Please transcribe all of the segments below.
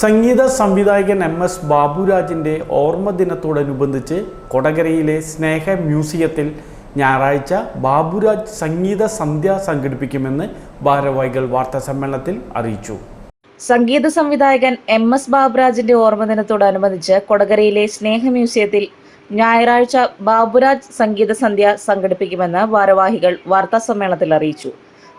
സംഗീത സംവിധായകൻ M S ബാബുരാജിന്റെ ഓർമ്മ ദിനത്തോടനുബന്ധിച്ച് കൊടകരയിലെ സ്നേഹ മ്യൂസിയത്തിൽ ഞായറാഴ്ച ബാബുരാജ് സംഗീത സന്ധ്യ സംഘടിപ്പിക്കുമെന്ന് ഭാരവാഹികൾ വാർത്താസമ്മേളനത്തിൽ അറിയിച്ചു. സംഗീത സംവിധായകൻ എം എസ് ബാബുരാജിന്റെ ഓർമ്മദിനത്തോടനുബന്ധിച്ച് കൊടകരയിലെ സ്നേഹ മ്യൂസിയത്തിൽ ഞായറാഴ്ച ബാബുരാജ് സംഗീത സന്ധ്യ സംഘടിപ്പിക്കുമെന്ന് ഭാരവാഹികൾ വാർത്താസമ്മേളനത്തിൽ അറിയിച്ചു.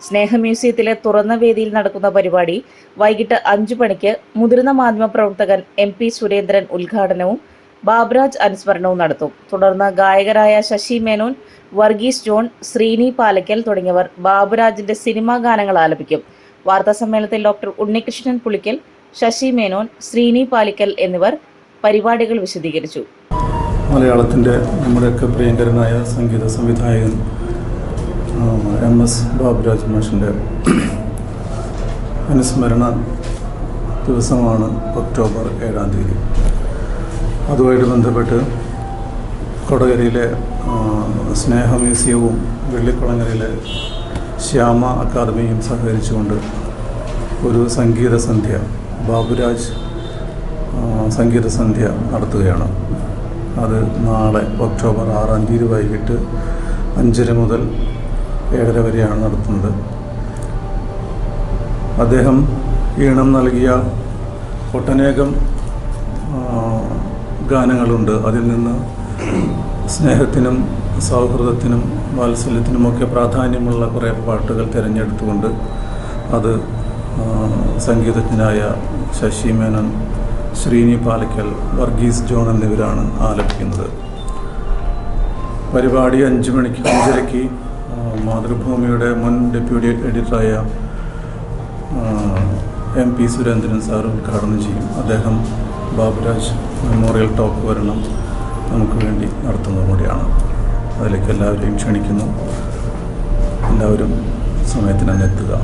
സ്നേഹ മ്യൂസിയത്തിലെ തുറന്ന വേദിയിൽ നടക്കുന്ന പരിപാടി വൈകിട്ട് അഞ്ചു മണിക്ക് മുതിർന്ന മാധ്യമപ്രവർത്തകൻ എം പി സുരേന്ദ്രൻ ഉദ്ഘാടനവും ബാബ്രാജ് അനുസ്മരണവും നടത്തും. തുടർന്ന് ഗായകരായ ശശി മേനോൻ വർഗീസ് ജോൺ ശ്രീനി പാലക്കൽ തുടങ്ങിയവർ ബാബുരാജിന്റെ സിനിമാ ഗാനങ്ങൾ ആലപിക്കും. വാർത്താസമ്മേളനത്തിൽ ഡോക്ടർ ഉണ്ണികൃഷ്ണൻ പുളിക്കൽ ശശി മേനോൻ ശ്രീനി പാലിക്കൽ എന്നിവർ പരിപാടികൾ വിശദീകരിച്ചു. മലയാളത്തിന്റെ നമ്മുടെയൊക്കെ പ്രിയങ്കരനായ സംഗീത സംവിധായകൻ എം എസ് ബാബുരാജ് മാഷിന്റെ അനുസ്മരണ ദിവസമാണ് ഒക്ടോബർ ഏഴാം തീയതി. അതുമായിട്ട് ബന്ധപ്പെട്ട് കൊടകരയിലെ സ്നേഹ മ്യൂസിയവും വെള്ളിക്കുളങ്ങരയിലെ ശ്യാമ അക്കാദമിയും സഹകരിച്ചുകൊണ്ട് ഒരു സംഗീത സന്ധ്യ ബാബുരാജ് സംഗീത സന്ധ്യ നടത്തുകയാണ്. അത് നാളെ ഒക്ടോബർ ആറാം തീയതി വൈകിട്ട് അഞ്ചര മുതൽ ഏഴര വരെയാണ് നടത്തുന്നത്. അദ്ദേഹം ഈണം നൽകിയ ഒട്ടനേകം ഗാനങ്ങളുണ്ട്. അതിൽ നിന്ന് സ്നേഹത്തിനും സൗഹൃദത്തിനും വാത്സല്യത്തിനുമൊക്കെ പ്രാധാന്യമുള്ള കുറേ പാട്ടുകൾ തിരഞ്ഞെടുത്തുകൊണ്ട് അത് സംഗീതജ്ഞനായ ശശി മേനോൻ ശ്രീനി പാലക്കൽ വർഗീസ് ജോൺ എന്നിവരാണ് ആലപിക്കുന്നത്. പരിപാടി അഞ്ച് മണിക്ക് അഞ്ചരയ്ക്ക് മാതൃഭൂമിയുടെ മുൻ ഡെപ്യൂട്ടി എഡിറ്ററായ എം പി സുരേന്ദ്രൻ സാർ ഉദ്ഘാടനം ചെയ്യും. അദ്ദേഹം ബാബുരാജ് മെമ്മോറിയൽ ടോക്ക് വരണം നമുക്ക് വേണ്ടി നടത്തുന്നത് കൂടിയാണ്. അതിലേക്ക് എല്ലാവരെയും ക്ഷണിക്കുന്നു. എല്ലാവരും സമയത്തിന് അങ്ങ് എത്തുക.